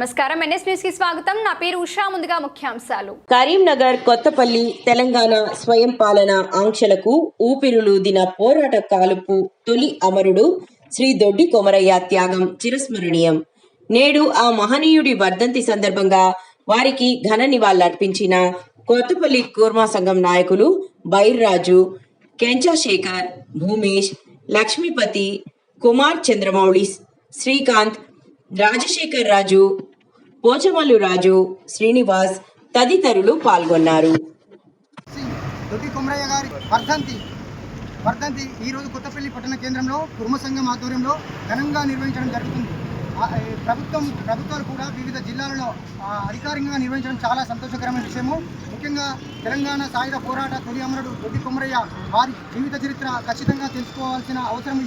నమస్కారం. ఎన్ఎస్ న్యూస్కి స్వాగతం. నా పేరు ఉషా. ముందుగా ముఖ్యాంశాలు. కరీంనగర్ కొత్తపల్లి తెలంగాణ స్వయం పాలన ఆంక్షలకు ఊపిరులూదిన పోరాట కాలుపు తొలి అమరుడు శ్రీ దొడ్డి కొమరయ్య త్యాగం చిరస్మరణీయం. నేడు ఆ మహనీయుడి వర్ధంతి సందర్భంగా వారికి ఘన నివాళులర్పించిన కొత్తపల్లి కూర్మా సంఘం నాయకులు బైర్రాజు కెంచశేఖర్ భూమేష్ లక్ష్మీపతి కుమార్ చంద్రమౌళి శ్రీకాంత్ రాజశేఖర్ రాజు పోచమల్లు రాజు శ్రీనివాస్ తదితరులు పాల్గొన్నారు. వర్ధంతి. వర్ధంతి ఈరోజు కొత్తపల్లి పట్టణ కేంద్రంలో కుర్మ సంఘం ఆధ్వర్యంలో ఘనంగా నిర్వహించడం జరుగుతుంది. ప్రభుత్వం ప్రభుత్వాలు కూడా వివిధ జిల్లాలలో అధికారికంగా నిర్వహించడం చాలా సంతోషకరమైన విషయము. ముఖ్యంగా తెలంగాణ సాయుధ పోరాట తొలి అమరుడు దొడ్డి కొమరయ్య వారి జీవిత చరిత్ర ఖచ్చితంగా తెలుసుకోవాల్సిన అవసరం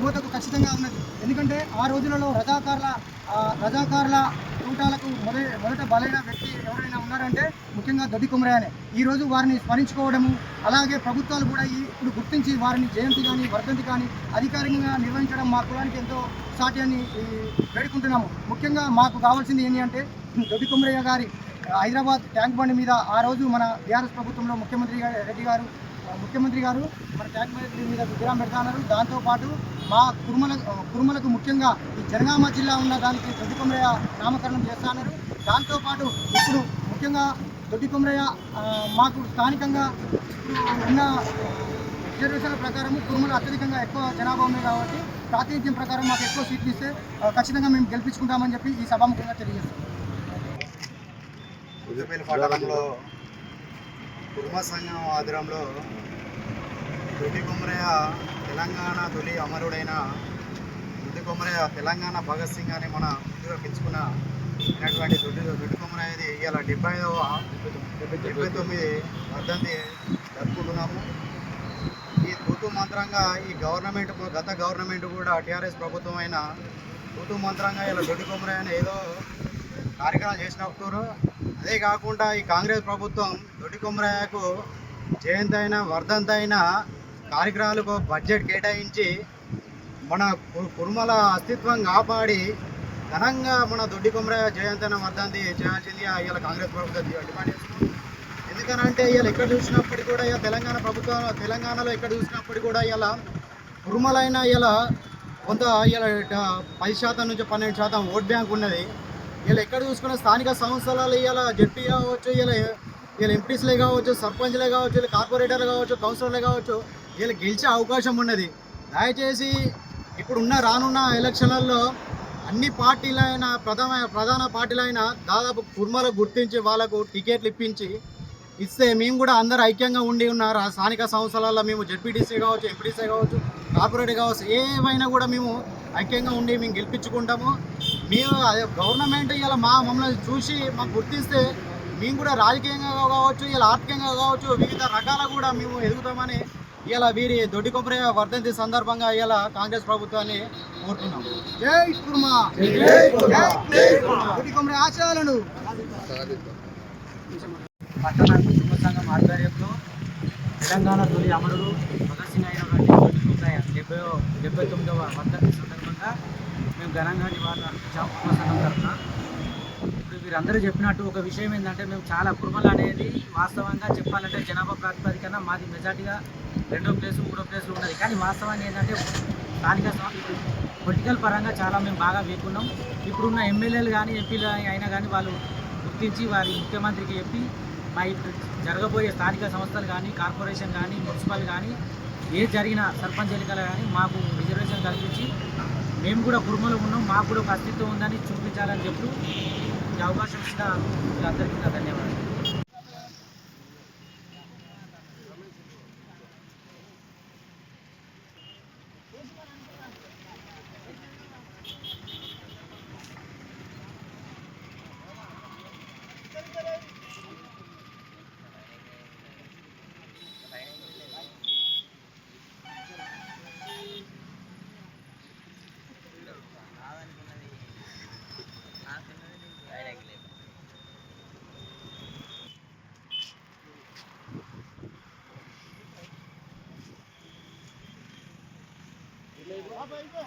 యువతకు ఖచ్చితంగా ఉన్నది. ఎందుకంటే ఆ రోజులలో రజాకారుల రజాకారుల కూటాలకు మొదటి మొదట బలైన వ్యక్తి ఎవరైనా ఉన్నారంటే ముఖ్యంగా దొడ్డి కుమరయ్యనే. ఈ రోజు వారిని స్మరించుకోవడము అలాగే ప్రభుత్వాలు కూడా ఈ ఇప్పుడు గుర్తించి వారిని జయంతి కానీ వర్ధంతి కానీ అధికారికంగా నిర్వహించడం మా కులానికి ఎంతో సాటి అని వేడుకుంటున్నాము. ముఖ్యంగా మాకు కావాల్సింది ఏంటి అంటే దొడ్డి కుమరయ్య గారి హైదరాబాద్ ట్యాంక్ బండి మీద ఆ రోజు మన బీఆర్ఎస్ ప్రభుత్వంలో ముఖ్యమంత్రి రెడ్డి గారు ముఖ్యమంత్రి గారు మన ట్యాంక్ బండి మీద విగ్రహం పెడతాన్నారు దాంతోపాటు మా కురుమల కురుమలకు ముఖ్యంగా ఈ జనగామ జిల్లా ఉన్న దానికి దొడ్డి కొమరయ్య నామకరణం చేస్తున్నారు దాంతోపాటు ఇప్పుడు ముఖ్యంగా దొడ్డి కొమరయ్య మాకు స్థానికంగా ఉన్న రిజర్వేషన్ల ప్రకారం కురుమలు అత్యధికంగా ఎక్కువ జనాభా ఉంది కాబట్టి ప్రాతినిధ్యం ప్రకారం మాకు ఎక్కువ సీట్లు ఇస్తే ఖచ్చితంగా మేము గెలిపించుకుంటామని చెప్పి ఈ సభాముఖంగా తెలియజేస్తాం కుటుంబ సంఘం ఆధ్వర్యంలో దొడ్డి కొమరయ్య తెలంగాణ తొలి అమరుడైన దొడ్డి కొమరయ్య తెలంగాణ భగత్ సింగ్ అని మన ముందుగా పెంచుకున్న అయినటువంటి దొడ్డి దొడ్డి కొమరయ్యది ఇవాళ డెబ్బై ఐదవ డెబ్బై తొమ్మిది వర్ధంతి జరుపుకుంటున్నాము. ఈ తూతు మంత్రంగా ఈ గవర్నమెంట్ గత గవర్నమెంట్ కూడా టీఆర్ఎస్ ప్రభుత్వం అయిన తూతు మంత్రంగా ఇలా దొడ్డి కొమరయ్యని ఏదో కార్యక్రమాలు చేసినప్పుడు అదే కాకుండా ఈ కాంగ్రెస్ ప్రభుత్వం దొడ్డి కొమరయ్యకు జయంతి అయినా వర్ధంతి అయినా కార్యక్రమాలకు బడ్జెట్ కేటాయించి మన కురుమల కుర్మల అస్తిత్వం కాపాడి ఘనంగా మన దొడ్డి కొమరయ్య జయంతి అయినా వర్ధంతి చేయాల్సింది ఇవాళ కాంగ్రెస్ ప్రభుత్వం డిమాండ్ చేస్తుంది. ఎందుకనంటే ఇలా ఎక్కడ చూసినప్పటికీ కూడా ఇలా తెలంగాణ ప్రభుత్వం తెలంగాణలో ఎక్కడ చూసినప్పటికీ కూడా ఇలా కుర్మలైన ఇలా కొంత ఇలా పది శాతం నుంచి పన్నెండు శాతం ఓట్ బ్యాంక్ ఉన్నది. ఇలా ఎక్కడ చూసుకున్న స్థానిక సంస్థలలో ఇలా జడ్పీ కావచ్చు ఇలా వీళ్ళు ఎంపీస్లే కావచ్చు సర్పంచ్లే కావచ్చు ఇలా కార్పొరేటర్లు కావచ్చు కౌన్సిలర్లే కావచ్చు వీళ్ళు గెలిచే అవకాశం ఉన్నది. దయచేసి ఇప్పుడున్న రానున్న ఎలక్షన్లలో అన్ని పార్టీలైన ప్రధాన ప్రధాన పార్టీలైన దాదాపు కుర్మలకు గుర్తించి వాళ్ళకు టికెట్లు ఇప్పించి ఇస్తే మేము కూడా అందరు ఐక్యంగా ఉండి ఉన్నారు. ఆ స్థానిక సంస్థలలో మేము జడ్పీటీసీ కావచ్చు ఎంపీటీసీ కావచ్చు కార్పొరేట్ కావచ్చు ఏమైనా కూడా మేము ఐక్యంగా ఉండి మేము గెలిపించుకుంటాము. మేము గవర్నమెంట్ ఇలా మా మమ్మల్ని చూసి మాకు గుర్తిస్తే మేము కూడా రాజకీయంగా కావచ్చు ఇలా ఆర్థికంగా కావచ్చు వివిధ రకాల కూడా మేము ఎదుగుతామని ఇలా వీరి దొడ్డి కొబ్బరి వర్ధంతి సందర్భంగా ఇలా కాంగ్రెస్ ప్రభుత్వాన్ని కోరుతున్నాము జై కుర్మా! జై దొడ్డి ఆశయాలను పట్టణ కుటుంబ సంఘం ఆధ్వర్యంలో తెలంగాణ తొలి అమరుడు భగత్ సింగ్ అయినటువంటి దొడ్డి డెబ్బై డెబ్బై తొమ్మిదవ వర్ధంతి సందర్భంగా మేము ఘనంగా నివాళులు అర్పించాం సంఘం తరఫున. ఇప్పుడు మీరందరూ చెప్పినట్టు ఒక విషయం ఏంటంటే మేము చాలా కుర్మలు అనేది వాస్తవంగా చెప్పాలంటే జనాభా ప్రాతిపదికన మాది మెజార్టీగా రెండో ప్లేస్ మూడో ప్లేస్లు ఉన్నది. కానీ వాస్తవాన్ని ఏంటంటే స్థానిక పొలిటికల్ పరంగా చాలా మేము బాగా వేకున్నాం. ఇప్పుడున్న ఎమ్మెల్యేలు కానీ ఎంపీలు అయినా కానీ వాళ్ళు గుర్తించి వారి ముఖ్యమంత్రికి చెప్పి మా ఇప్పుడు జరగబోయే స్థానిక సంస్థలు కానీ కార్పొరేషన్ కానీ మున్సిపల్ కానీ ఏ జరిగిన సర్పంచ్ ఎన్నికలు కానీ మాకు రిజర్వేషన్ కల్పించి మేము కూడా కుటుంబంలో ఉన్నాం మాకు కూడా ఒక అస్తిత్వం ఉందని చూపించాలని చెప్తూ ఈ అవకాశం ఇచ్చిన వీళ్ళందరికీ ధన్యవాదాలు. পাইবে